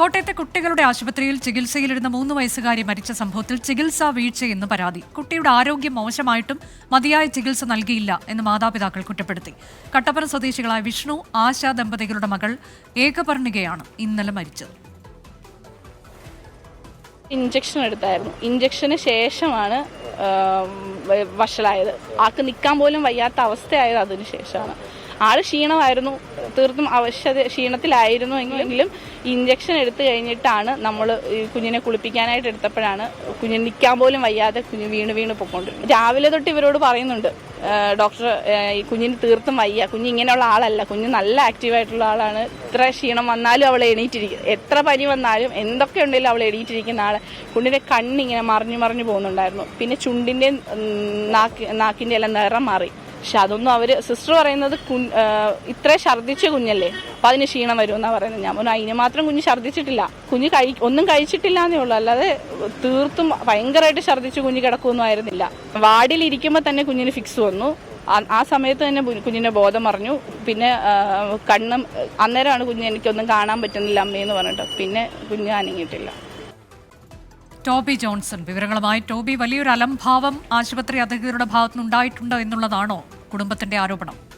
കോട്ടയത്തെ കുട്ടികളുടെ ആശുപത്രിയിൽ ചികിത്സയിലിരുന്ന മൂന്ന് വയസ്സുകാരി മരിച്ച സംഭവത്തിൽ ചികിത്സാ വീഴ്ചയെന്ന് പരാതി. കുട്ടിയുടെ ആരോഗ്യം മോശമായിട്ടും മതിയായ ചികിത്സ നൽകിയില്ല എന്ന് മാതാപിതാക്കൾ കുറ്റപ്പെടുത്തി. കട്ടപ്പന സ്വദേശികളായ വിഷ്ണു ആശ ദമ്പതികളുടെ മകൾ ഏകപർണികയാണ് ഇന്നലെ മരിച്ചത്. ഇഞ്ചക്ഷൻ എടുത്തായിരുന്നു. ഇഞ്ചക്ഷന് ശേഷമാണ് വഷളായത്. ആൾക്ക് നിൽക്കാൻ പോലും വയ്യാത്ത അവസ്ഥയായത് അതിന് ശേഷമാണ്. ആൾ ക്ഷീണമായിരുന്നു. തീർത്തും അവശ്യത ക്ഷീണത്തിലായിരുന്നു എങ്കിലും ഇഞ്ചക്ഷൻ എടുത്തു കഴിഞ്ഞിട്ടാണ് നമ്മൾ കുഞ്ഞിനെ കുളിപ്പിക്കാനായിട്ട് എടുത്തപ്പോഴാണ് കുഞ്ഞിന് നിൽക്കാൻ പോലും വയ്യാതെ കുഞ്ഞ് വീണ് വീണ് പൊക്കോണ്ടിരുന്നു രാവിലെ തൊട്ട് ഇവരോട് പറയുന്നുണ്ട് ഡോക്ടർ ഈ കുഞ്ഞിന് തീർത്തും വയ്യ. കുഞ്ഞ് ഇങ്ങനെയുള്ള ആളല്ല. കുഞ്ഞ് നല്ല ആക്റ്റീവായിട്ടുള്ള ആളാണ്. ഇത്ര ക്ഷീണം വന്നാലും അവൾ എണീറ്റിരിക്കും. എത്ര പനി വന്നാലും എന്തൊക്കെ ഉണ്ടെങ്കിലും അവൾ എണീറ്റിരിക്കുന്ന ആൾ കുഞ്ഞിന്റെ കണ്ണിങ്ങനെ മറിഞ്ഞു മറിഞ്ഞു പോകുന്നുണ്ടായിരുന്നു. പിന്നെ ചുണ്ടിന്റെ നാക്കി നാക്കിന്റെ എല്ലാം നിറം മാറി. പക്ഷെ അതൊന്നും അവർ സിസ്റ്റർ പറയുന്നത് ഇത്ര ഛർദ്ദിച്ച കുഞ്ഞല്ലേ? അപ്പൊ അതിന് ക്ഷീണം വരുമെന്നാ പറയുന്നത്. ഞാൻ പറഞ്ഞു അതിന് മാത്രം കുഞ്ഞ് ഛർദ്ദിച്ചിട്ടില്ല കുഞ്ഞ് കഴി ഒന്നും കഴിച്ചിട്ടില്ല എന്നേ ഉള്ളൂ. അല്ലാതെ തീർത്തും ഭയങ്കരമായിട്ട് ഛർദ്ദിച്ച് കുഞ്ഞ് കിടക്കുമൊന്നും ആയിരുന്നില്ല. വാർഡിൽ ഇരിക്കുമ്പോൾ തന്നെ കുഞ്ഞിന് ഫിക്സ് വന്നു. ആ- സമയത്ത് തന്നെ കുഞ്ഞിന്റെ ബോധം പറഞ്ഞു പിന്നെ കണ്ണും അന്നേരമാണ് കുഞ്ഞ് എനിക്കൊന്നും കാണാൻ പറ്റുന്നില്ല അമ്മയെന്ന് പറഞ്ഞിട്ട്. പിന്നെ കുഞ്ഞ് അനങ്ങിയിട്ടില്ല. Toby Johnson. വിവരങ്ങളുമായി ടോബി വലിയൊരു അലംഭാവം ആശുപത്രി അധികൃതരുടെ ഭാഗത്തുനിന്നുണ്ടായിട്ടുണ്ട് എന്നുള്ളതാണോ കുടുംബത്തിന്റെ ആരോപണം?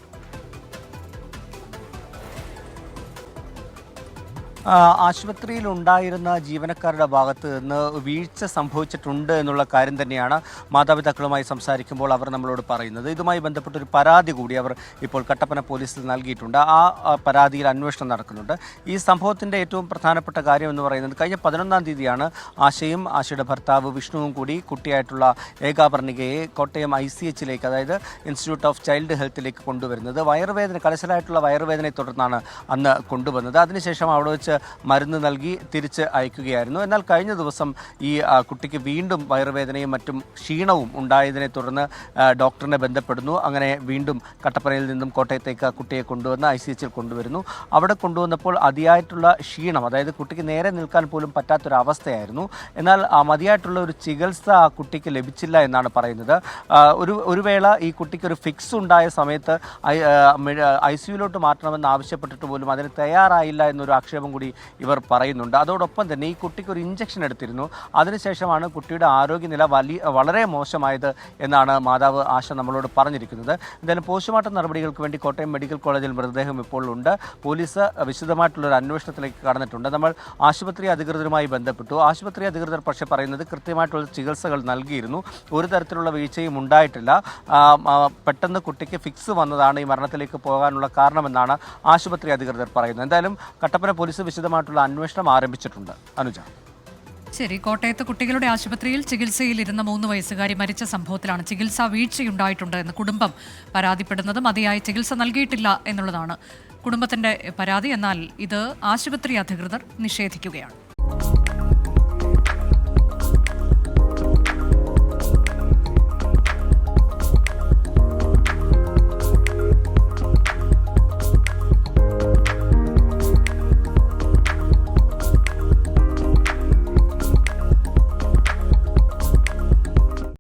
ആ, ആശുപത്രിയിൽ ഉണ്ടായിരുന്ന ജീവനക്കാരുടെ ഭാഗത്ത് നിന്ന് വീഴ്ച സംഭവിച്ചിട്ടുണ്ട് എന്നുള്ള കാര്യം തന്നെയാണ് മാതാപിതാക്കളുമായി സംസാരിക്കുമ്പോൾ അവർ നമ്മളോട് പറയുന്നത്. ഇതുമായി ബന്ധപ്പെട്ടൊരു പരാതി കൂടി അവർ ഇപ്പോൾ കട്ടപ്പന പോലീസിൽ നൽകിയിട്ടുണ്ട്. ആ ആ പരാതിയിൽ അന്വേഷണം നടക്കുന്നുണ്ട്. ഈ സംഭവത്തിന്റെ ഏറ്റവും പ്രധാനപ്പെട്ട കാര്യം എന്ന് പറയുന്നത് കഴിഞ്ഞ പതിനൊന്നാം തീയതിയാണ് ആശയും ആശയുടെ ഭർത്താവ് വിഷ്ണുവും കൂടി കുട്ടിയായിട്ടുള്ള ഏകാപർണികയെ കോട്ടയം ഐ സി എച്ചിലേക്ക് അതായത് ഇൻസ്റ്റിറ്റ്യൂട്ട് ഓഫ് ചൈൽഡ് ഹെൽത്തിലേക്ക് കൊണ്ടുവരുന്നത്. വയറുവേദന കലശലായിട്ടുള്ള വയറുവേദനയെ തുടർന്നാണ് അന്ന് കൊണ്ടുവന്നത്. അതിനുശേഷം അവിടെ വെച്ച് മരുന്ന് നൽകി തിരിച്ച് അയക്കുകയായിരുന്നു. എന്നാൽ കഴിഞ്ഞ ദിവസം ഈ കുട്ടിക്ക് വീണ്ടും വയറുവേദനയും മറ്റും ക്ഷീണവും ഉണ്ടായതിനെ തുടർന്ന് ഡോക്ടറിനെ ബന്ധപ്പെടുന്നു. അങ്ങനെ വീണ്ടും കട്ടപ്പനയിൽ നിന്നും കോട്ടയത്തേക്ക് കുട്ടിയെ കൊണ്ടുവന്ന് ഐ സി എച്ചിൽ കൊണ്ടുവരുന്നു. അവിടെ കൊണ്ടുവന്നപ്പോൾ അതിയായിട്ടുള്ള ക്ഷീണം അതായത് കുട്ടിക്ക് നേരെ നിൽക്കാൻ പോലും പറ്റാത്തൊരവസ്ഥയായിരുന്നു. എന്നാൽ മതിയായിട്ടുള്ള ഒരു ചികിത്സ ആ കുട്ടിക്ക് ലഭിച്ചില്ല എന്നാണ് പറയുന്നത്. ഒരു ഒരു വേള ഈ കുട്ടിക്ക് ഒരു ഫിക്സ് ഉണ്ടായ സമയത്ത് ഐ സിയുലോട്ട് മാറ്റണമെന്ന് ആവശ്യപ്പെട്ടിട്ട് പോലും അതിന് തയ്യാറായില്ല എന്നൊരു ആക്ഷേപം കൂടി ഇവർ പറയുന്നുണ്ട്. അതോടൊപ്പം തന്നെ ഈ കുട്ടിക്ക് ഒരു ഇഞ്ചക്ഷൻ എടുത്തിരുന്നു. അതിനുശേഷമാണ് കുട്ടിയുടെ ആരോഗ്യനില വലിയ വളരെ മോശമായത് എന്നാണ് മാതാവ് ആശ നമ്മളോട് പറഞ്ഞിരിക്കുന്നത്. എന്തായാലും പോസ്റ്റ്മോർട്ടം നടപടികൾക്ക് വേണ്ടി കോട്ടയം മെഡിക്കൽ കോളേജിൽ മൃതദേഹം ഇപ്പോൾ ഉണ്ട്. പോലീസ് വിശദമായിട്ടുള്ള ഒരു അന്വേഷണത്തിലേക്ക് കടന്നിട്ടുണ്ട്. നമ്മൾ ആശുപത്രി അധികൃതരുമായി ബന്ധപ്പെട്ടു. ആശുപത്രി അധികൃതർ പക്ഷേ പറയുന്നത് കൃത്യമായിട്ടുള്ള ചികിത്സകൾ നൽകിയിരുന്നു. ഒരു തരത്തിലുള്ള വീഴ്ചയും ഉണ്ടായിട്ടില്ല. പെട്ടെന്ന് കുട്ടിക്ക് ഫിക്സ് വന്നതാണ് ഈ മരണത്തിലേക്ക് പോകാനുള്ള കാരണമെന്നാണ് ആശുപത്രി അധികൃതർ പറയുന്നത്. എന്തായാലും കട്ടപ്പന പോലീസ് വിശദമായിട്ടുള്ള അന്വേഷണം ആരംഭിച്ചിട്ടുണ്ട്. അനുജ. ശരി കോട്ടയത്ത് കുട്ടികളുടെ ആശുപത്രിയിൽ ചികിത്സയിലിരുന്ന മൂന്ന് വയസ്സുകാരി മരിച്ച സംഭവത്തിലാണ് ചികിത്സാ വീഴ്ചയുണ്ടായിട്ടുണ്ട് എന്ന് കുടുംബം പരാതിപ്പെടുന്നത് മതിയായ ചികിത്സ നൽകിയിട്ടില്ല എന്നുള്ളതാണ് കുടുംബത്തിന്റെ പരാതി. എന്നാൽ ഇത് ആശുപത്രി അധികൃതർ നിഷേധിക്കുകയാണ്.